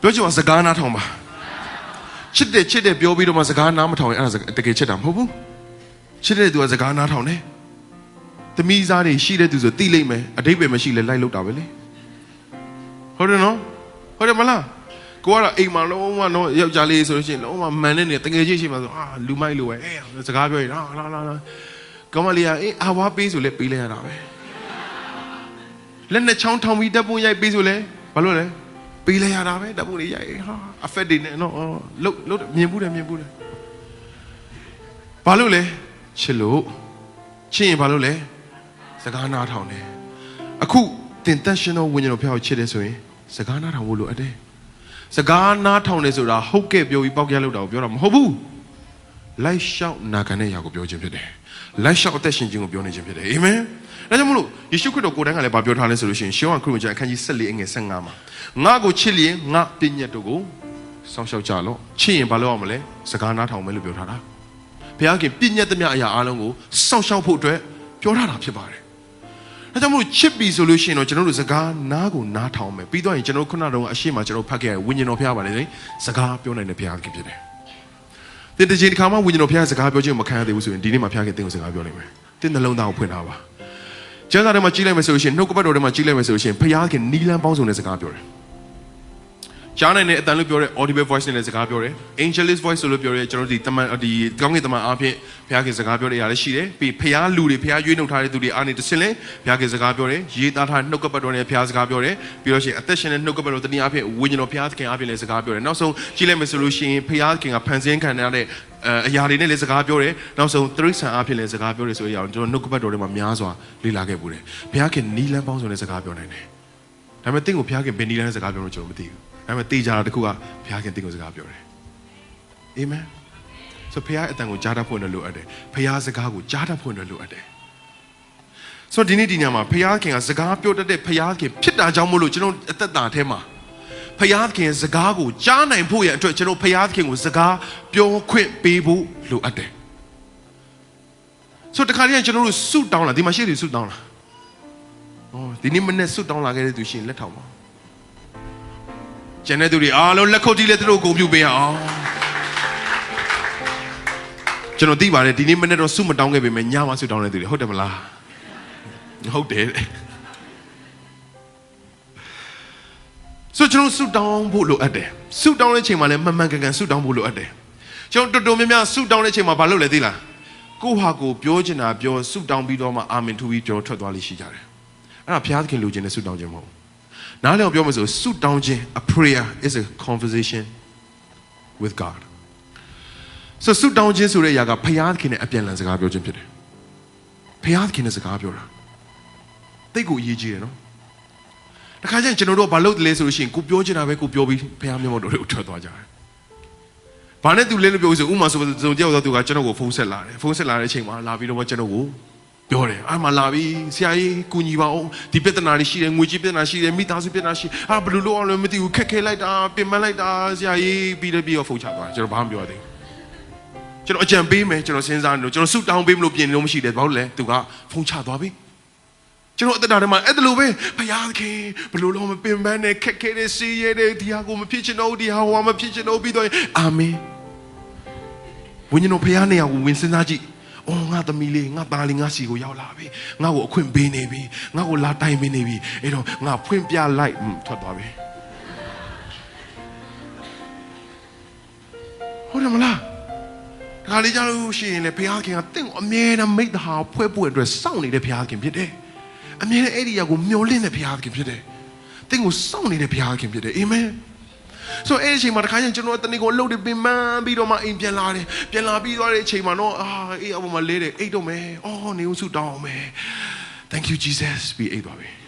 ပြောချင်ပါစကားနားထောင်ပါချစ်တယ်ချစ်တယ်ပြောပြီးတော့မှစကားနားမထောင်ရင်အဲ့ဒါတကယ်ချစ်တာမဟုတ်ဘူးချစ်တဲ့သူကစကားနားထောင်တယ်သမီးစားတွေရှိတဲ့သူဆိုတိလိမ့်မယ်အတိတ်ပဲမရှိလဲလိုက်လို့တာပဲလေဟုတ်တယ်နော်ဟုတ်တယ်မလားကိုကတော့အိမ်မှာလုံးဝတော့ယောက်ျားလေးဆိုလို့ရှိရင်လုံးဝမှန်တဲ့နေတကယ်ချင်းရှိမှဆိုအာလူမိုက်လိုပဲအေးစကားပြောရင်ဟာလာလာလာကောမလီယာအေးအဝါပေးဆိုလဲပေးလိုက်ရတာပဲလက်နဲ့ချောင်းထောင်ပြီးတပ်ပုံရိုက်ပေးဆိုလဲဘာလို့လဲ ပေးလိုက်ရတာပဲတပ်ပုံလေးရိုက်ဟာအဖက်တွေနဲ့နော်လုတ်လုတ်မြင်ဘူးတယ်မြင်ဘူးတယ်ဘာလို့လဲချစ်လို့ချစ်ရင်ဘာလို့လဲစကားနားထောင်တယ်အခုတင်တက်ရှင်တော်ဝိညာဉ်တော်ဖျောက်ချစ်တယ်ဆိုရင်စကားနားထောင်ဖို့လိုအပ်တယ်စကားနားထောင်တယ်ဆိုတာဟုတ်ကဲ့ပြောပြီးပောက်ကြလို့တာကိုပြောတာမဟုတ်ဘူးလိုက်လျှောက်နာခံတဲ့ຢာကိုပြောခြင်းဖြစ်တယ် လိုက်လျှောက်အသက်ရှင်ခြင်းကိုပြောနေခြင်းဖြစ်တယ်အာမင်ဒါကြောင့်မလို့ယေရှုခရစ်တော်ကိုယ်တိုင်ကလည်းဗာပြောထားလဲဆိုလို့ရှိရင်ရှောင်းခရစ်ဝင်ကျမ်းအခန်းကြီး14အငယ်15မှာငါကိုချစ်လျင်ငါပညတ်တို့ကိုစောင့်ရှောက်ကြလော့ချစ်ရင်ဘာလုပ်ရမလဲစကားနားထောင်မယ်လို့ပြောထားတာဘုရားခင်ပညတ်သမျှအရာအားလုံးကိုစောင့်ရှောက်ဖို့အတွက်ပြောထားတာဖြစ်ပါတယ်ဒါကြောင့်မို့ချစ်ပြီဆိုလို့ရှိရင်တော့ကျွန်တော်တို့စကားနားကိုနားထောင်မယ်ပြီးတော့ရင်ကျွန်တော်ခုနကတော့အရှိမကျွန်တော်ဖတ်ခဲ့ရဝိညာဉ်တော်ဖျားပါလေစကားပြောနိုင်တဲ့ဘုရားခင်ဖြစ်တယ် တင်တခြင်းတစ်ခါမှဝိညာဉ်တော်ဖျားစကားပြောခြင်းမခံရသေးဘူးဆိုရင်ဒီနေ့မှဖျားခင်တင်ကိုစကားပြောနိုင်မယ်တင်နှလုံးသားကိုဖွင့်ထားပါကျမ်းစာထဲမှာကြီးလိုက်မယ်ဆိုလို့ရှိရင်နှုတ်ကပတ်တော်ထဲမှာကြီးလိုက်မယ်ဆိုလို့ရှိရင်ဘုရားခင်နီလန်းပေါင်းစုံတဲ့စကားပြောတယ် ကြားနိုင်တဲ့အတန်လို့ပြောတဲ့ audible voice နဲ့လည်းစကားပြောတယ် angelist voice ဆိုလို့ပြောရဲကျွန်တော်ဒီတမန်ဒီကောင်းကင်တမန်အားဖြင့်ဘုရားခင်စကားပြောတဲ့အရာလည်းရှိတယ်ပြီးဘုရားလူတွေဘုရားရွေးနှုတ်ထားတဲ့သူတွေအားနေတစ်ဆင့်လဲဘုရားခင်စကားပြောတယ်ရေးသားထားတဲ့နှုတ်ကပတ်တော်နဲ့ဘုရားစကားပြောတယ်ပြီးတော့ရှိရင်အသက်ရှင်တဲ့နှုတ်ကပတ်တော်တနည်းအားဖြင့်ဝိညာဉ်တော်ဘုရားခင်အားဖြင့်လည်းစကားပြောတယ်နောက်ဆုံးကြည့်လိုက်မယ်ဆိုလို့ရှိရင်ဘုရားခင်ကဖန်ဆင်းခံရတဲ့အရာတွေနဲ့လည်းစကားပြောတယ်နောက်ဆုံးသရိษံအားဖြင့်လည်းစကားပြောတယ်ဆိုရအောင်ကျွန်တော်နှုတ်ကပတ်တော်ထဲမှာများစွာလေ့လာခဲ့ပူတယ်ဘုရားခင်နီလန်းပေါင်းစုံနဲ့စကားပြောနိုင်တယ်ဒါပေမဲ့တင့်ကိုဘုရားခင်ဘယ်နီလန်းနဲ့စကားပြောလို့ကျွန်တော်မသိဘူး ဒါပေမဲ့တေးကြတာတခုကဘုရားခင်တင့်ကိုစကားပြောတယ်အာမင်ဆိုဘုရားအတန်ကိုကြားတတ်ဖို့လည်းလိုအပ်တယ်ဘုရားစကားကိုကြားတတ်ဖို့လည်းလိုအပ်တယ်ဆိုတော့ဒီနေ့ဒီညမှာဘုရားခင်ကစကားပြောတတ်တဲ့ဘုရားခင်ဖြစ်တာကြောင့်မို့လို့ကျွန်တော်အသက်တာထဲမှာဖယားသခင်စကားကိုကြားနိုင်ဖို့ရအတွက်ကျွန်တော်ဖယားသခင်ကိုစကားပြောခွင့်ပေးဖို့လိုအပ်တယ်ဆိုတခါတည်းကျွန်တော်တို့ဆုတောင်းလာဒီမှာရှိတယ်ဆုတောင်းလာဩဒီနေ့မနေ့ဆုတောင်းလာခဲ့တဲ့သူရှိရင်လက်ထောက်ပါ ကျန်တဲ့သူတွေအားလုံးလက်ခုပ်တီးလက်သူတို့ကိုဂုဏ်ပြုပေးအောင်ကျွန်တော်သိပါတယ်ဒီနေ့မနေ့တော့ဆုမတောင်းခဲ့ပေမဲ့ညမှာဆုတောင်းတဲ့သူတွေဟုတ်တယ်မလားဟုတ်တယ်ဆိုကျွန်တော်ဆူတောင်းဖို့လိုအပ်တယ်ဆူတောင်းတဲ့ချိန်မှာလည်းမှန်မှန်ကန်ကန်ဆူတောင်းဖို့လိုအပ်တယ်ကျွန်တော်တော်တော်များများဆူတောင်းတဲ့ချိန်မှာဘာလုပ်လဲသိလားကိုဟာကိုပြောချင်တာပြောဆူတောင်းပြီးတော့မှအာမင်ထူပြီးကျွန်တော်ထွက်သွားလိမ့်ရှိကြတယ်အဲ့ဒါဘုရားသခင်လိုချင်တဲ့ဆူတောင်းခြင်းမဟုတ် နားလည်အောင်ပြောမယ်ဆိုဆူတောင်းခြင်း a prayer is a conversation with God ဆိုဆူတောင်းခြင်းဆိုတဲ့အရာကဘုရားသခင်နဲ့အပြန်အလှန်စကားပြောခြင်းဖြစ်တယ်ဘုရားသခင်နဲ့စကားပြောတာတိတ်ကိုအရေးကြီးတယ်နော်တခါကျရင်ကျွန်တော်တို့ကဘာလုပ်တယ်လဲဆိုလို့ရှိရင်ကိုပြောချင်တာပဲကိုပြောပြီးဖះမျက်မှောက်တော်တွေကိုထွက်သွားကြတယ်။ဘာနဲ့သူလဲလို့ပြောဆိုဥမာဆိုစုံကြောက်တော့သူကကျွန်တော်ကိုဖုန်းဆက်လာတယ်။ဖုန်းဆက်လာတဲ့အချိန်မှာလာပြီးတော့ကျွန်တော်ကို ပြောတယ်။အာမလာပြီးဆရာကြီးကူညီပါအောင်ဒီပြဿနာတွေရှိတယ်ငွေကြီးပြဿနာရှိတယ်မိသားစုပြဿနာရှိအာဘယ်လိုလုပ်အောင်လဲမသိဘူးခက်ခဲလိုက်တာပြင်ပန်းလိုက်တာဆရာကြီးပြီးတော့ပြီးတော့ဖုန်းချသွားတယ်ကျွန်တော်ဘာမှပြောရသေးဘူး။ကျွန်တော်အကြံပေးမယ်ကျွန်တော်စဉ်းစားနေလို့ကျွန်တော်ဆူတောင်းပေးမလို့ပြင်လို့မရှိတယ်ဘာလို့လဲသူကဖုန်းချသွားပြီ။ကျွန်တော်အသက်တာထဲမှာအဲ့ဒါလိုပဲဘုရားသခင်ဘလို့လို့မပင်ပန်းနဲ့ခက်ခဲတဲ့စီးရဲတဲ့ဒီဟာကိုမဖြစ်ချင်တော့ဒီဟာဟောမဖြစ်ချင်တော့ပြီးတော့အာမင်ဝိညာဉ်တော်ဘုရားနေရာကိုဝင်စဉ်းစားကြည့် အော်ငါသမီးလေးငါသားလေးငါစီကိုရောက်လာပြီငါ့ကိုအခွင့်ပေးနေပြီငါ့ကိုလာတိုင်ပေးနေပြီအဲ့တော့ငါဖွင့်ပြလိုက်ထွက်သွားပြီဟုတ်တယ်မလားဒါလေးကြလို့ရှိရင်လေဘုရားခင်ကတင့်ကိုအမြဲတမ်းမိတ္တဟာဖွဲ့ဖို့အတွက်စောင့်နေတဲ့ဘုရားခင်ဖြစ်တယ်အမြဲတမ်းအဲ့ဒီအရာကိုမျှော်လင့်တဲ့ဘုရားခင်ဖြစ်တယ်။တင်းကိုစောင့်နေတဲ့ဘုရားခင်ဖြစ်တယ်။အာမင်။ ဆိုအဲ့ဒီအချိန်မှာတခါကျရင်ကျွန်တော်တနေ့ကိုလှုပ်တယ်ပင်ပန်းပြီးတော့မှအိမ်ပြန်လာတယ်။ပြန်လာပြီးသွားတဲ့အချိန်မှာတော့အာအေးအပေါ်မှာလဲတယ်အိတ်တော့မယ်။အော်နေဦးစုတောင်းအောင်မယ်။ Thank you Jesus ပြီးအိတ်သွားပြီ။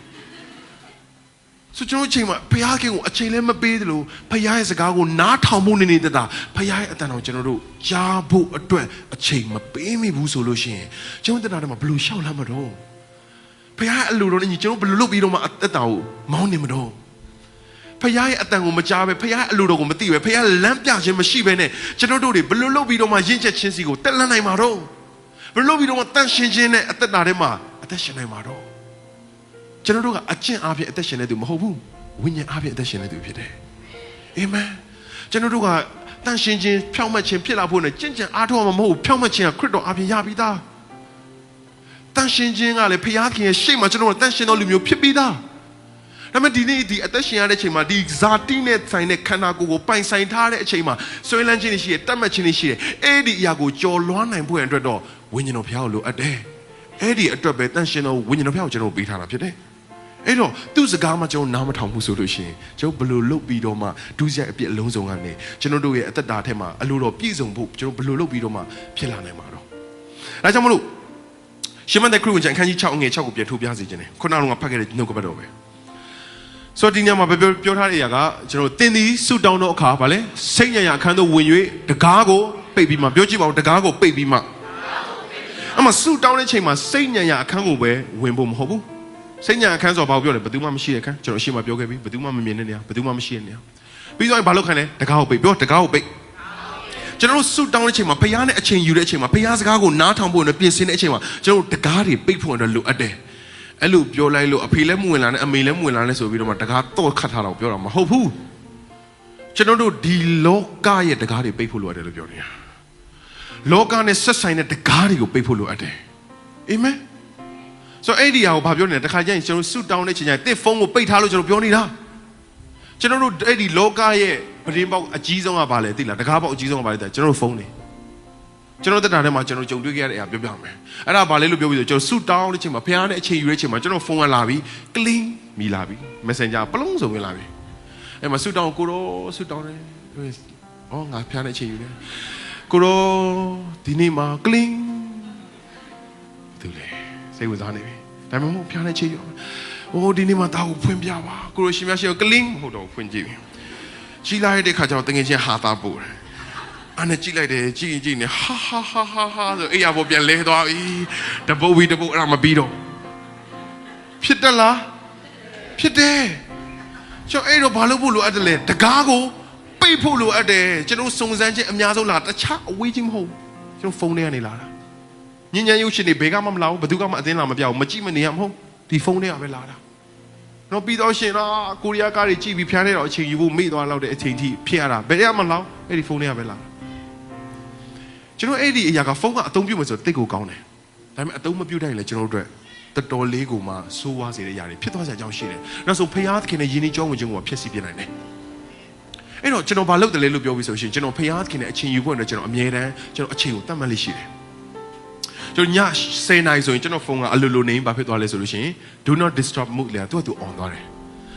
ဆိုကျွန်တော်အချိန်မှာဘုရားခင်ကိုအချိန်လည်းမပေးသလိုဘုရားရဲ့စကားကိုနားထောင်ဖို့နေနေတာဘုရားရဲ့အတန်တော်ကျွန်တော်တို့ကြားဖို့အတွက်အချိန်မပေးမိဘူးဆိုလို့ရှိရင်ကျွန်တော်တရားတော်မှာဘယ်လိုရှောက်လာမှာတော့ဖခင်အလိုတော်နဲ့ညီကျွန်တော်ဘယ်လိုလုပ်ပြီးတော့မှအသက်တာကိုမောင်းနေမတော့ ဖခင်ရဲ့အတန်ကိုမကြားပဲဖခင်အလိုတော်ကိုမသိပဲဖခင်လမ်းပြခြင်းမရှိပဲနဲ့ကျွန်တော်တို့တွေဘယ်လိုလုပ်ပြီးတော့မှရင့်ချက်ချင်းစီကိုတက်လန်းနိုင်မှာတော့ဘယ်လိုလုပ်ပြီးတော့မှတန်ရှင်းခြင်းနဲ့အသက်တာထဲမှာအသက်ရှင်နိုင်မှာတော့ကျွန်တော်တို့ကအကျင့်အားဖြင့်အသက်ရှင်နေသူမဟုတ်ဘူးဝိညာဉ်အားဖြင့်အသက်ရှင်နေသူဖြစ်တယ်အာမင်ကျွန်တော်တို့ကတန်ရှင်ချင်းဖြောင့်မတ်ခြင်းဖြစ်လာဖို့နဲ့ကြင်ကြံအားထုတ်မှာမဟုတ်ဘူးဖြောင့်မတ်ခြင်းကခရစ်တော်အပြင်ရပြီးသားတန်ရှင်ချင်းကလည်းဖခင်ခင်ရဲ့ရှေ့မှာကျွန်တော်တို့တန်ရှင်တော်လူမျိုးဖြစ်ပြီးသား ဒါပေမဲ့ဒီနေ့ဒီအသက်ရှင်ရတဲ့အချိန်မှာဒီဇာတိနဲ့ဆိုင်တဲ့ခန္ဓာကိုယ်ကိုပိုင်ဆိုင်ထားတဲ့အချိန်မှာဆွေးလန်းခြင်းတွေရှိတယ်တတ်မှတ်ခြင်းတွေရှိတယ်အဲ့ဒီအရာကိုကြော်လွှမ်းနိုင်ဖို့ရန်အတွက်တော့ဝိညာဉ်တော်ဖခင်ကိုလိုအပ်တယ်အဲ့ဒီအတွက်ပဲတန်ရှင်တော်ဝိညာဉ်တော်ဖခင်ကိုကျွန်တော်ပေးထားတာဖြစ်တယ်အဲ့တော့သူ့စကားမှကျွန်တော်နားမထောင်ဘူးဆိုလို့ရှိရင်ကျွန်တော်ဘယ်လိုလုပ်ပြီးတော့မှဒုစရိုက်အပြစ်အလုံးစုံကနေကျွန်တော်တို့ရဲ့အသက်တာထဲမှာအလိုတော်ပြည့်စုံဖို့ကျွန်တော်ဘယ်လိုလုပ်ပြီးတော့မှဖြစ်လာနိုင်မှာတော့ဒါကြောင့်မလို့ရှမန်တဲ့ခရစ်ဝင်ကျမ်းအခန်းကြီး6အငယ်6ကိုပြန်ထုတ်ပြစေခြင်းတယ်ခုနကတော့ဖတ်ခဲ့တဲ့နှုတ်ကပတ်တော်ပဲ ဆိုတော့ဒီညမှာပြောပြောထားတဲ့အရာကကျွန်တော်တင်သည်ဆူတောင်းတော့အခါဗာလဲစိတ်ညံ့ရအခန်းသို့ဝင်၍တကားကိုပိတ်ပြီးမှပြောကြည့်ပါဦးတကားကိုပိတ်ပြီးမှအမဆူတောင်းတဲ့ချိန်မှာစိတ်ညံ့ရအခန်းကိုပဲဝင်ဖို့မဟုတ်ဘူးစိတ်ညာအခန်းဆိုဘာကိုပြောလဲဘယ်သူမှမရှိတဲ့အခန်းကျွန်တော်အရှိမပြောခဲ့ပြီဘယ်သူမှမမြင်တဲ့နေရာဘယ်သူမှမရှိတဲ့နေရာပြီးတော့ဘာလုပ်ခိုင်းလဲတကားကိုပိတ်ပြောတကားကိုပိတ်ကျွန်တော်တို့ဆူတောင်းတဲ့အချိန်မှာဖရားနဲ့အချိန်ယူတဲ့အချိန်မှာဖရားစကားကိုနားထောင်ဖို့နဲ့ပြင်ဆင်တဲ့အချိန်မှာကျွန်တော်တို့တကားတွေပိတ်ဖို့အတွက်လိုအပ်တယ် အဲ့လိုပြောလိုက်လို့အဖေလည်းမဝင်လာနဲ့အမေလည်းမဝင်လာနဲ့ဆိုပြီးတော့မှတကားတော့ခတ်ထားတော့ပြောတာမဟုတ်ဘူးကျွန်တော်တို့ဒီလောကရဲ့တကားတွေပိတ်ဖို့လိုအပ်တယ်လို့ပြောနေတာလောကနဲ့ဆက်ဆိုင်တဲ့တကားတွေကိုပိတ်ဖို့လိုအပ်တယ်အာမင်ဆိုတော့အဲ့ဒီအရာကိုဘာပြောနေလဲတခါကျရင်ကျွန်တော်ဆူတောင်းတဲ့ချိန်ကျရင်တစ်ဖုန်းကိုပိတ်ထားလို့ကျွန်တော်ပြောနေတာကျွန်တော်တို့အဲ့ဒီလောကရဲ့ပရင်းပေါက်အကြီးဆုံးကဘာလဲသိလားတကားပေါက်အကြီးဆုံးကဘာလဲသိလားကျွန်တော်တို့ဖုန်းနေ ကျွန်တော်တက်တာထဲမှာကျွန်တော်ကြုံတွေ့ခဲ့ရတဲ့အရာပြောပြမယ်အဲ့ဒါဘာလဲလို့ပြောပြီးဆိုကျွန်တော်ဆူတောင်းတဲ့ချိန်မှာဖခင်နဲ့အချိန်ယူတဲ့ချိန်မှာကျွန်တော်ဖုန်းကလာပြီးကလင်းမိလာပြီး Messenger ပလုံးစုံဝင်လာပြီးအဲ့မှာဆူတောင်းကိုရောဆူတောင်းတယ်ဩငါဖခင်နဲ့အချိန်ယူတယ်ကိုရောဒီနေ့မှာကလင်းသူလေစိတ်ဝင်စားနေပြီဒါပေမဲ့မဟုတ်ဖျားနေချေရောအိုးဒီနေ့မှတာကိုဖွင့်ပြပါကိုလိုရှင်များရှိကိုကလင်းမဟုတ်တော့ဖွင့်ကြည့်ပြီကြီးလိုက်တဲ့ခါကျတော့တငယ်ချင်းဟာတာပို့တယ် အဲ့နဲ့ကြည့်လိုက်တယ်ကြည့်ရင်ကြည့်နေဟာဟာဟာဟာဟာဆိုအေးရပေါ်ပြန်လဲသွားပြီတပုတ်ပြီးတပုတ်အဲ့ဒါမပြီးတော့ဖြစ်တယ်လားဖြစ်တယ်ကျွန်တော်အဲ့တော့ဘာလို့ဖို့လိုအပ်တယ်လဲတကားကိုပိတ်ဖို့လိုအပ်တယ်ကျွန်တော်စုံစမ်းခြင်းအများဆုံးလားတခြားအဝေးချင်းမဟုတ်ကျွန်တော်ဖုန်းထဲကနေလာတာညဉ့်ညံရုပ်ရှင်တွေဘယ်ကမှမလာဘူးဘယ်သူကမှအသင်းလာမပြောက်ဘူးမကြည့်မနေရမဟုတ်ဒီဖုန်းထဲကပဲလာတာတော့ပြီးတော့ရှင်လားကိုရီးယားကားတွေကြည့်ပြီးဖျားနေတော့အချိန်ယူဖို့မေ့သွားလောက်တဲ့အချိန်ထိဖြစ်ရတာဘယ်ရမှလောက်အဲ့ဒီဖုန်းထဲကပဲလာတာ ကျွန်တော်အဲ့ဒီအရာကဖုန်းကအသုံးပြုမယ်ဆိုတိတ်ကိုကောင်းတယ်ဒါပေမဲ့အသုံးမပြုတိုင်းလည်းကျွန်တော်တို့အတွက်တော်တော်လေးကိုမှစိုးဝါးစေတဲ့ຢာတွေဖြစ်သွားကြကြောင်းရှိတယ်နောက်ဆုံးဖျားသခင်နဲ့ယဉ်ကျေးကြောင်းဝင်ခြင်းကိုဖျက်ဆီးပြနိုင်တယ်အဲ့တော့ကျွန်တော်ဘာလုပ်တယ်လဲလို့ပြောပြီးဆိုရှင်ကျွန်တော်ဖျားသခင်နဲ့အချိန်ယူဖို့အတွက်ကျွန်တော်အမြဲတမ်းကျွန်တော်အချိန်ကိုတတ်မှတ်လေးရှိတယ်ကျွန်တော်ည10နာရီဆိုရင်ကျွန်တော်ဖုန်းကအလိုလိုနေဘာဖြစ်သွားလဲဆိုလို့ရှိရင် do not disturb mode လေသူကသူ on သွားတယ်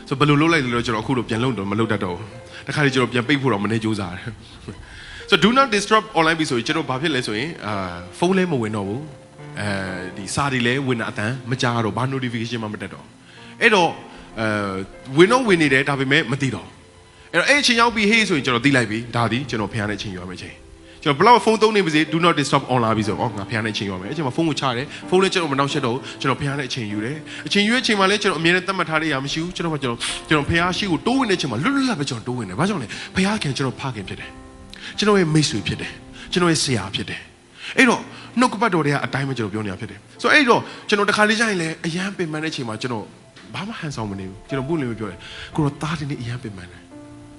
ဆိုဘယ်လိုလုပ်လိုက်လဲလို့ကျွန်တော်အခုလိုပြန်လုပ်တော့မလုပ်တတ်တော့ဘူးတခါလေကျွန်တော်ပြန်ပိတ်ဖို့တော့မနေကြိုးစားတယ် ဆို do not disturb online ပြီဆိုရင်ကျွန်တော်ဘာဖြစ်လဲဆိုရင်အာဖုန်းလည်းမဝင်တော့ဘူးအဲဒီစာတွေလည်းဝင်တာအတန်မကြားတော့ဘာ notification မှမတက်တော့အဲ့တော့အဲဝင်တော့ဝင်နေတယ်ဒါပေမဲ့မသိတော့အဲ့တော့အဲ့အချိန်ရောက်ပြီဟေးဆိုရင်ကျွန်တော်သိလိုက်ပြီဒါဒီကျွန်တော်ဖျားတဲ့အချိန်ရောက်မယ်ချိန်ကျွန်တော်ဘလောက်ဖုန်းသုံးနေပါစေ do not disturb on လာပြီဆိုတော့ငါဖျားနေချိန်ရမယ်အချိန်မှာဖုန်းကိုချတယ်ဖုန်းလည်းကျွန်တော်မနှောက်ရှက်တော့ကျွန်တော်ဖျားနေအချိန်ယူတယ်အချိန်ယူတဲ့အချိန်မှာလည်းကျွန်တော်အမြဲတမ်းသတ်မှတ်ထားတဲ့ရမရှိဘူးကျွန်တော်ကကျွန်တော်ကျွန်တော်ဖျားရှိကိုတိုးဝင်တဲ့အချိန်မှာလွတ်လွတ်လပ်ပဲကျွန်တော်တိုးဝင်တယ်ဘာကြောင့်လဲဖျားခင်ကျွန်တော်ဖခင်ဖြစ်တယ် ကျွန်တော်ရဲ့မိတ်ဆွေဖြစ်တယ်ကျွန်တော်ရဲ့ဆရာဖြစ်တယ်အဲ့တော့နှုတ်ကပတ်တော်တွေကအတိုင်းပဲကျွန်တော်ပြောနေတာဖြစ်တယ်ဆိုတော့အဲ့တော့ကျွန်တော်တခါလေးကျရင်လည်းအရန်ပင်ပန်းတဲ့အချိန်မှာကျွန်တော်ဘာမှဟန်ဆောင်မနေဘူးကျွန်တော်ပုလို့ပြောတယ်ကိုတော့တားတယ်နေအရန်ပင်ပန်းတယ်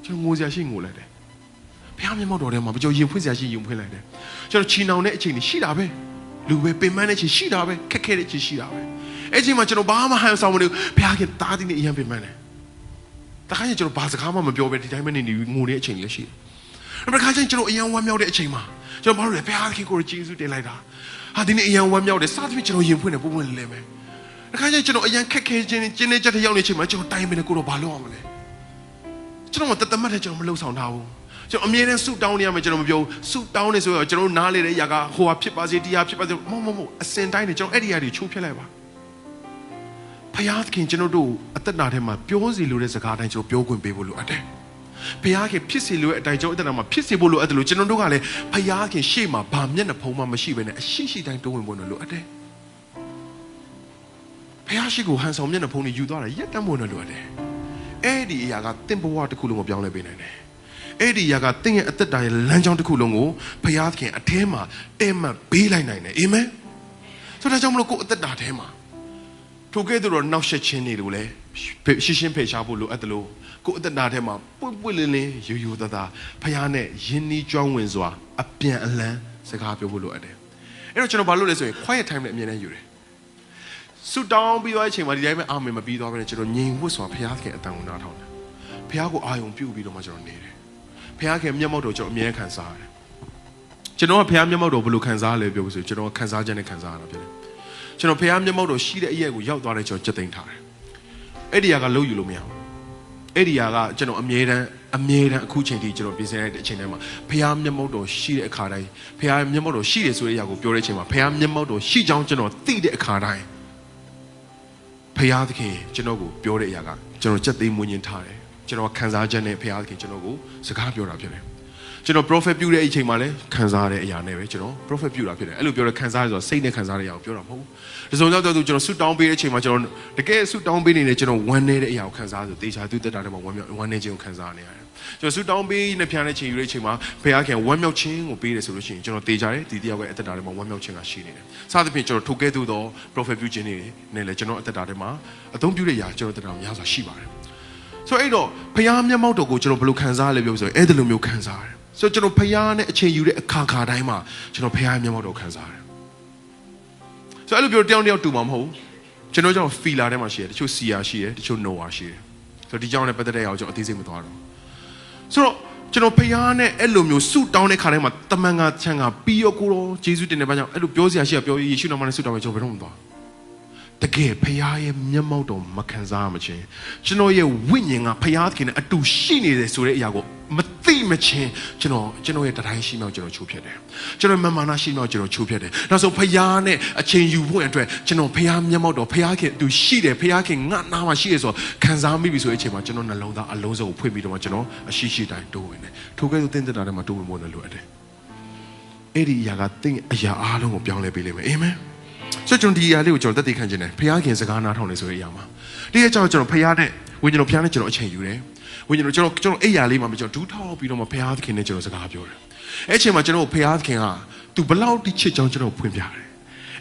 ကျွန်တော်ငိုစရာရှိငိုလိုက်တယ်ဘုရားမျက်မှောက်တော်ထဲမှာမကြောရင်ဖွင့်စရာရှိရင်ဖွင့်လိုက်တယ်ကျွန်တော်ချီနောင်တဲ့အချိန်ကြီးရှိတာပဲလူပဲပင်ပန်းတဲ့အချိန်ရှိတာပဲခက်ခဲတဲ့အချိန်ရှိတာပဲအဲ့ချိန်မှာကျွန်တော်ဘာမှဟန်ဆောင်မနေဘူးဘုရားခင်တားတဲ့နေအရင်ပင်ပန်းတယ်တခါကျကျွန်တော်ဘာစကားမှမပြောပဲဒီတိုင်းပဲနေနေငိုနေတဲ့အချိန်လည်းရှိတယ် တခါကျကျွန်တော်အရန်ဝမ်းမြောက်တဲ့အချိန်မှာကျွန်တော်ဘာလို့လဲဘုရားခင်ကိုကျေးဇူးတင်လိုက်တာဟာဒီနေ့အရန်ဝမ်းမြောက်တယ်စသဖြင့်ကျွန်တော်ရင်ဖွင့်တယ်ပုံပွင့်လဲမယ်တခါကျကျွန်တော်အရန်ခက်ခဲခြင်းကျင်းနေချက်တဲ့ရောက်နေချိန်မှာကျွန်တော်တိုင်းပဲကိုတော့ဘာလုပ်အောင်မလဲကျွန်တော်မတတ်တတ်တဲ့ကျွန်တော်မလှုပ်ဆောင်ထားဘူးကျွန်တော်အမြဲတမ်းဆူတောင်းနေရမယ်ကျွန်တော်မပြောဘူးဆူတောင်းနေဆိုတော့ကျွန်တော်နားလေတဲ့ຢာကဟိုဟာဖြစ်ပါစေတရားဖြစ်ပါစေမဟုတ်မဟုတ်အစင်တိုင်းနေကျွန်တော်အဲ့ဒီຢာတွေချိုးဖျက်လိုက်ပါဖယားသခင်ကျွန်တော်တို့အသက်တာထဲမှာပြောစီလိုတဲ့စကားအတိုင်းကျွန်တော်ပြောခွင့်ပေးဖို့လိုအပ်တယ် ဖယားခင်ဖြစ်စီလိုတဲ့အတိုင်းကျွန်တော်အသက်တာမှာဖြစ်စီဖို့လိုအပ်တယ်လို့ကျွန်တော်တို့ကလည်းဖယားခင်ရှေ့မှာဘာမျက်နှာဖုံးမှမရှိဘဲနဲ့အရှိရှိတိုင်းတိုးဝင်ဖို့လိုအပ်တယ်ဖယားရှိကိုဟန်ဆောင်မျက်နှာဖုံးတွေယူသွားတယ်ရက်တမ်းဖို့လိုအပ်တယ်အဲ့ဒီအရာကတင့်ဘဝတစ်ခုလုံးကိုပြောင်းလဲပေးနိုင်တယ်အဲ့ဒီຢာကတင့်ရဲ့အသက်တာရဲ့လမ်းကြောင်းတစ်ခုလုံးကိုဘုရားသခင်အထဲမှာတဲ့မှတ်ပေးလိုက်နိုင်တယ်အာမင်ဆိုတော့ကြောင့်မလို့ကိုယ်အသက်တာထဲမှာထိုကဲ့သို့တော့နောက်ဆက်ခြင်းတွေလို့လည်း ရှင်းရှင်းဖေရှားဖို့လိုအပ်တယ်လို့ကိုယ်အသက်တာထဲမှာပွင့်ပွင့်လင်းလင်းယူယူသားသားဖခင်နဲ့ယဉ်နီးကျွမ်းဝင်စွာအပြန်အလှန်စကားပြောဖို့လိုအပ်တယ်အဲ့တော့ကျွန်တော်ဘာလုပ်လဲဆိုရင် quiet time နဲ့အမြဲတမ်းယူတယ်ဆူတောင်းပြီးသွားတဲ့အချိန်မှာဒီတိုင်းပဲအာမင်မပြီးသွားဘဲနဲ့ကျွန်တော်ငြိမ်ဝတ်စွာဖခင်အတန်ကိုနားထောင်တယ်ဖခင်ကိုအာယုံပြုတ်ပြီးတော့မှကျွန်တော်နေတယ်ဖခင်မျက်မှောက်တော်ကျွန်တော်အမြဲခံစားရတယ်ကျွန်တော်ကဖခင်မျက်မှောက်တော်ဘယ်လိုခံစားရလဲပြောလို့ဆိုကျွန်တော်ခံစားချက်နဲ့ခံစားရတာဖြစ်တယ်ကျွန်တော်ဖခင်မျက်မှောက်တော်ရှိတဲ့အရက်ကိုရောက်သွားတဲ့ကျွန်တော်စက်သိမ်းထားတယ် အဲ့ဒီကလုံးယူလို့မရဘူးအဲ့ဒီကကျွန်တော်အမြဲတမ်းအမြဲတမ်းအခုချိန်ထိကျွန်တော်ပြင်ဆင်ရတဲ့အချိန်တိုင်းမှာဖះမျက်မှောက်တော်ရှိတဲ့အခါတိုင်းဖះမျက်မှောက်တော်ရှိတယ်ဆိုတဲ့အရာကိုပြောတဲ့အချိန်မှာဖះမျက်မှောက်တော်ရှိကြောင်းကျွန်တော်သိတဲ့အခါတိုင်းဖះသခင်ကျွန်တော်ကိုပြောတဲ့အရာကကျွန်တော်စက်သိမ်းမွေးညင်ထားတယ်ကျွန်တော်ခံစားချက်နဲ့ဖះသခင်ကျွန်တော်ကိုစကားပြောတာဖြစ်တယ် ကျွန်တော် prophet ပြုတဲ့အချိန်မှာလည်းခံစားရတဲ့အရာနဲ့ပဲကျွန်တော် prophet ပြုတာဖြစ်တယ်အဲ့လိုပြောတဲ့ခံစားရဆိုစိတ်နဲ့ခံစားရတဲ့အရာကိုပြောတာမဟုတ်ဘူးဒီစုံကြောင့်တော့ကျွန်တော်ဆူတောင်းပေးတဲ့အချိန်မှာကျွန်တော်တကယ်ဆူတောင်းပေးနေတဲ့ကျွန်တော်ဝမ်းနေတဲ့အရာကိုခံစားဆိုတေချာသူတက်တာထဲမှာဝမ်းမြောက်ဝမ်းနေခြင်းကိုခံစားနေရတယ်ကျွန်တော်ဆူတောင်းပေးနေပြန်တဲ့ချိန်ယူတဲ့အချိန်မှာဘုရားခင်ဝမ်းမြောက်ခြင်းကိုပေးတယ်ဆိုလို့ရှိရင်ကျွန်တော်တေချာတယ်ဒီတယောက်ရဲ့အသက်တာထဲမှာဝမ်းမြောက်ခြင်းကရှိနေတယ်စသဖြင့်ကျွန်တော်ထိုကဲ့သို့သော prophet ပြုခြင်းတွေနဲ့လည်းကျွန်တော်အသက်တာထဲမှာအသုံးပြုတဲ့အရာကျွန်တော်အသက်တာများစွာရှိပါတယ်ဆိုတော့အဲ့တော့ဘုရားမျက်မှောက်တော်ကိုကျွန်တော်ဘယ်လိုခံစားရလဲပြောဆိုရင်အဲ့ဒီလိုမျိုးခံစားရတယ် ဆိုတော့ကျွန်တော်ဖျားနဲ့အချိန်ယူတဲ့အခါခါတိုင်းမှာကျွန်တော်ဖျားမျက်မှောက်တော်ခံစားရတယ်။ဆိုတော့အဲ့လိုပြောတယောက်တယောက်တူမှာမဟုတ်ဘူး။ကျွန်တော်ကြောင့်ဖီလာထဲမှာရှိတယ်တချို့စီယာရှိတယ်တချို့နိုဝါရှိတယ်။ဆိုတော့ဒီကြောင့်လည်းပတ်သက်တဲ့အရာကိုကျွန်တော်အသေးစိတ်မသွားတော့။ဆိုတော့ကျွန်တော်ဖျားနဲ့အဲ့လိုမျိုးဆုတောင်းတဲ့ခါတိုင်းမှာတမန်ကချမ်းကပြီးရောကိုရောဂျေဇုတင်တဲ့ဘာကြောင့်အဲ့လိုပြောစရာရှိရပြောယေရှုနာမနဲ့ဆုတောင်းမယ်ကျွန်တော်ဘယ်တော့မှမသွား။ တကယ်ဖခင်ရဲ့မျက်မှောက်တော်မခံစားမချင်းကျွန်တော်ရဲ့ဝိညာဉ်ကဖခင်နဲ့အတူရှိနေတယ်ဆိုတဲ့အရာကိုမသိမချင်းကျွန်တော်ကျွန်တော်ရဲ့တိုင်းရှိမြောက်ကျွန်တော်ချိုးဖြတ်တယ်ကျွန်တော်မမာနာရှိမြောက်ကျွန်တော်ချိုးဖြတ်တယ်နောက်ဆုံးဖခင်နဲ့အချိန်ယူဖို့အတွက်ကျွန်တော်ဖခင်မျက်မှောက်တော်ဖခင်အတူရှိတယ်ဖခင်ငါနာမှာရှိရဆိုခံစားမိပြီဆိုတဲ့အချိန်မှာကျွန်တော်နှလုံးသားအလုံးစုံကိုဖွင့်ပြီးတော့မှကျွန်တော်အရှိရှိတိုင်းတိုးဝင်တယ်ထိုကဲ့သို့တင်းတက်တာထဲမှာတိုးဝင်ဖို့လည်းလိုအပ်တယ်အဲ့ဒီအရာကတင်းအရာအားလုံးကိုပြောင်းလဲပေးလိမ့်မယ်အာမင် ဆိုတော့ကျွန်တော်ဒီအရာလေးကိုကျွန်တော်တက်တည်ခံခြင်းတယ်ဖခင်စကားနားထောင်နေဆိုတဲ့အရာမှာဒီအကြောင်းကျွန်တော်ဖခင်နဲ့ဝိညာဉ်တော်ဖခင်နဲ့ကျွန်တော်အချိန်ယူတယ်ဝိညာဉ်တော်ကျွန်တော်ကျွန်တော်အိယာလေးမှာကျွန်တော်ဒူးထောက်ပြီးတော့မှဖခင်သခင်နဲ့ကျွန်တော်စကားပြောတယ်အဲ့အချိန်မှာကျွန်တော်ဖခင်သခင်ကသူဘလောက်တိချစ်ကြောင်းကျွန်တော်ဖွင့်ပြတယ်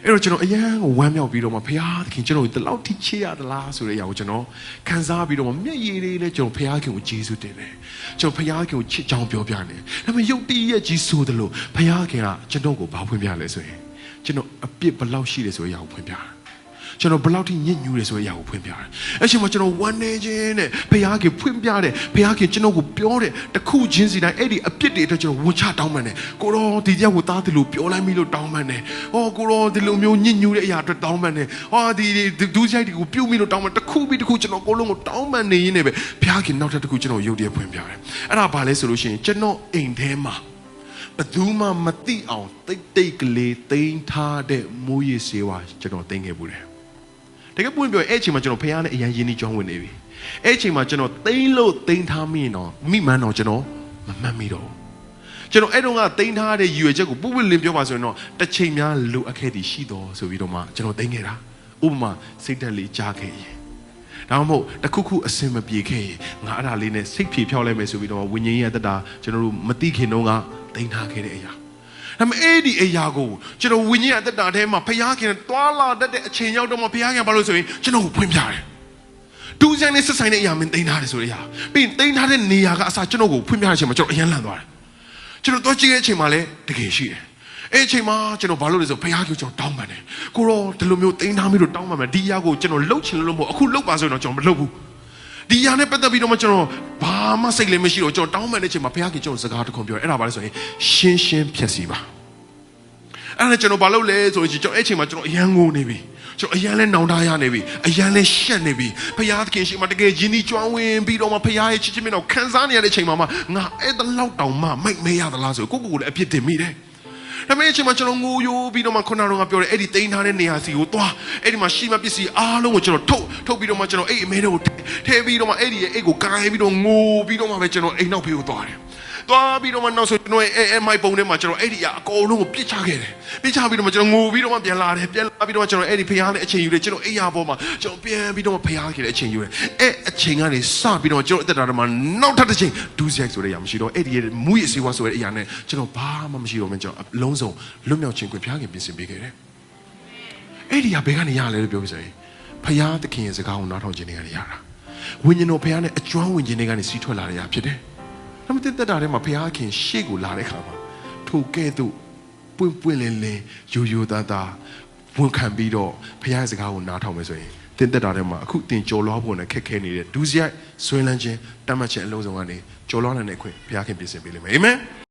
အဲ့တော့ကျွန်တော်အရန်ကိုဝမ်းမြောက်ပြီးတော့မှဖခင်သခင်ကျွန်တော်ဒီလောက်ထိချစ်ရသလားဆိုတဲ့အရာကိုကျွန်တော်ခံစားပြီးတော့မှမျက်ရည်လေးနဲ့ကျွန်တော်ဖခင်ကိုကျေးဇူးတင်တယ်ကျွန်တော်ဖခင်ကိုချစ်ကြောင်းပြောပြတယ်ဒါပေမဲ့ရုပ်တည်ရဲ့ကြီးဆိုတယ်လို့ဖခင်ကကျွန်တော်ကိုဘာဖွင့်ပြလဲဆိုရင် ကျွန်တော်အပြစ်ဘလောက်ရှိတယ်ဆိုတဲ့အရာကိုဖွင့်ပြတယ်ကျွန်တော်ဘယ်လောက်ထိညစ်ညူးတယ်ဆိုတဲ့အရာကိုဖွင့်ပြတယ်။အဲ့ချိန်မှာကျွန်တော်ဝမ်းနေခြင်းနဲ့ဘုရားခင်ဖွင့်ပြတယ်ဘုရားခင်ကျွန်တော်ကိုပြောတယ်တခုချင်းစီတိုင်းအဲ့ဒီအပြစ်တွေအတွက်ကျွန်တော်ဝန်ချတောင်းပန်တယ်။ကိုရောဒီတရားကိုသားတယ်လို့ပြောလိုက်ပြီလို့တောင်းပန်တယ်။ဟောကိုရောဒီလိုမျိုးညစ်ညူးတဲ့အရာအတွက်တောင်းပန်တယ်။ဟောဒီဒူးဆိုင်တွေကိုပြုတ်ပြီလို့တောင်းပန်တခုပြီးတခုကျွန်တော်ကိုလုံးကိုတောင်းပန်နေရင်းနဲ့ပဲဘုရားခင်နောက်ထပ်တခုကျွန်တော်ရုပ်တရက်ဖွင့်ပြတယ်။အဲ့ဒါဘာလဲဆိုလို့ရှိရင်ကျွန်တော်အိမ်ထဲမှာ ဘယ်သူမှမသိအောင်တိတ်တိတ်ကလေးတိန်းထားတဲ့မိုးရေစေဝါကျွန်တော်သိငယ်ဘူးတယ်တကယ်ပွင့်ပြောအဲ့အချိန်မှာကျွန်တော်ဖះနဲ့အရန်ရင်းနှီးကြောင်းဝင်နေပြီအဲ့အချိန်မှာကျွန်တော်သိန်းလို့သိန်းထားမိရင်တော့မိမှန်တော့ကျွန်တော်မမှတ်မိတော့ကျွန်တော်အဲ့တုန်းကသိန်းထားတဲ့ရည်ရွယ်ချက်ကိုပုပ်ပွလင်းပြောပါဆိုရင်တော့တစ်ချိန်များလိုအပ်ခဲ့သည်ရှိတော်ဆိုပြီးတော့မှကျွန်တော်သိငယ်တာဥပမာစိတ်တက်လေးကြားခဲ့ရင် ဒါမှမဟုတ်တခုခုအစင်မပြေခဲ့ရင်ငါအဲ့ဒါလေးနဲ့စိတ်ဖြေဖြောက်လိုက်မယ်ဆိုပြီးတော့ဝิญဉ်ရဲ့တက်တာကျွန်တော်တို့မသိခင်တုန်းကသိန်းထားခဲ့တဲ့အရာဒါပေမဲ့အဲ့ဒီအရာကိုကျွန်တော်ဝိညာဉ်အသက်တာထဲမှာဖျားခင်တွာလာတတ်တဲ့အချိန်ရောက်တော့မှဖျားခင်ဘာလို့ဆိုရင်ကျွန်တော်ကိုဖွင့်ပြတယ်။ဒူးဆိုင်နဲ့ဆက်ဆိုင်တဲ့အရာမင်းသိမ်းထားတယ်ဆိုတဲ့အရာပြီးရင်သိမ်းထားတဲ့နေရာကအစားကျွန်တော်ကိုဖွင့်ပြတဲ့အချိန်မှာကျွန်တော်အယမ်းလန့်သွားတယ်။ကျွန်တော်တော့ကြည့်တဲ့အချိန်မှာလည်းတကယ်ရှိတယ်။ အဲ့အချိန်မှာကျွန်တော်ဘာလို့လဲဆိုဖျားခင်ကျွန်တော်တောင်းပန်တယ်။ကိုရောဒီလိုမျိုးသိမ်းထားမိလို့တောင်းပန်မယ်ဒီအရာကိုကျွန်တော်လှုပ်ချင်လို့မဟုတ်အခုလှုပ်ပါဆိုရင်တော့ကျွန်တော်မလှုပ်ဘူး။ဒီຢာနဲ့ပတ်သက်ပြီးတော့မှကျွန်တော်ဘာမှစိတ်လည်းမရှိတော့ကျွန်တော်တောင်းပန်တဲ့အချိန်မှာဘုရားခင်ကျွန်တော်စကားတစ်ခုပြောတယ်အဲ့ဒါဘာလဲဆိုရင်ရှင်းရှင်းဖြည့်စီပါအဲ့ဒါကျွန်တော်ဘာလုပ်လဲဆိုရင်ကျွန်တော်အဲ့ချိန်မှာကျွန်တော်အရန်ငိုနေပြီကျွန်တော်အရန်လဲနောင်တရနေပြီအရန်လဲရှက်နေပြီဘုရားသခင်ရှိမှတကယ်ယဉ်ဤကျွမ်းဝင်ပြီးတော့မှဘုရားရဲ့ချစ်ချင်းမြတ်တော်ခံစားနေရတဲ့ချိန်မှာမှငါအဲ့တလောက်တောင်မှမိုက်မဲရသလားဆိုကိုကိုကိုလည်းအပြစ်တင်မိတယ် ဒါပေမဲ့အချိန်မှာကျွန်တော်ငိုယိုးပြီးတော့မှခုနကတော့ပြောတယ်အဲ့ဒီတိန်းထားတဲ့နေရာစီကိုသွားအဲ့ဒီမှာရှိမှပစ္စည်းအားလုံးကိုကျွန်တော်ထုတ်ထုတ်ပြီးတော့မှကျွန်တော်အဲ့အမဲတွေကိုထည့်ပြီးတော့မှအဲ့ဒီရဲ့အဲ့ကိုကိုင်းပြီးတော့ငိုပြီးတော့မှပဲကျွန်တော်အိမ်နောက်ဖေးကိုသွားတယ် သွားပြီးတော့မှနောက်ဆိုကျွန်တော်အဲအဲမိုက်ပုံထဲမှာကျွန်တော်အဲ့ဒီအကောလုံးကိုပြစ်ချခဲ့တယ်ပြစ်ချပြီးတော့မှကျွန်တော်ငိုပြီးတော့မှပြန်လာတယ်ပြန်လာပြီးတော့မှကျွန်တော်အဲ့ဒီဖျားနဲ့အချိန်ယူတယ်ကျွန်တော်အိယာပေါ်မှာကျွန်တော်ပြန်ပြီးတော့မှဖျားခဲ့တဲ့အချိန်ယူတယ်အဲ့အချိန်ကနေစပြီးတော့ကျွန်တော်အသက်တာထဲမှာနောက်ထပ်တစ်ချိန်ဒူးစရိုက်ဆိုတဲ့အရာမရှိတော့အဲ့ဒီရဲ့မူရစီဝါဆိုတဲ့အရာနဲ့ကျွန်တော်ဘာမှမရှိတော့မှကျွန်တော်အလုံးစုံလွတ်မြောက်ခြင်းကိုဖျားခင်ပြင်ဆင်ပေးခဲ့တယ်အဲ့ဒီကဘယ်ကနေရလဲလို့ပြောပြီးဆိုရင်ဖျားသခင်ရဲ့စကားကိုနားထောင်ခြင်းတွေကနေရတာဝိညာဉ်တော်ဘုရားနဲ့အကျွမ်းဝင်ခြင်းတွေကနေစီးထွက်လာတဲ့အရာဖြစ်တယ်။ ဒါမှမဟုတ်တက်တာထဲမှာဘုရားခင်ရှေ့ကိုလာတဲ့ခါမှာထိုကဲ့သို့ပွင့်ပွင့်လင်းလင်းယိုယိုသားသားဝန်ခံပြီးတော့ဘုရားရဲ့စကားကိုနားထောင်မယ်ဆိုရင်တင်တက်တာထဲမှာအခုတင်ကြော်လွားဖို့နဲ့ခက်ခဲနေတဲ့ဒုစရိုက်ဆွေးလန်းခြင်းတတ်မှတ်ခြင်းအလုံးစုံကနေကြော်လွားနိုင်တဲ့အခွင့်ဘုရားခင်ပြင်ဆင်ပေးလိမ့်မယ်အာမင်။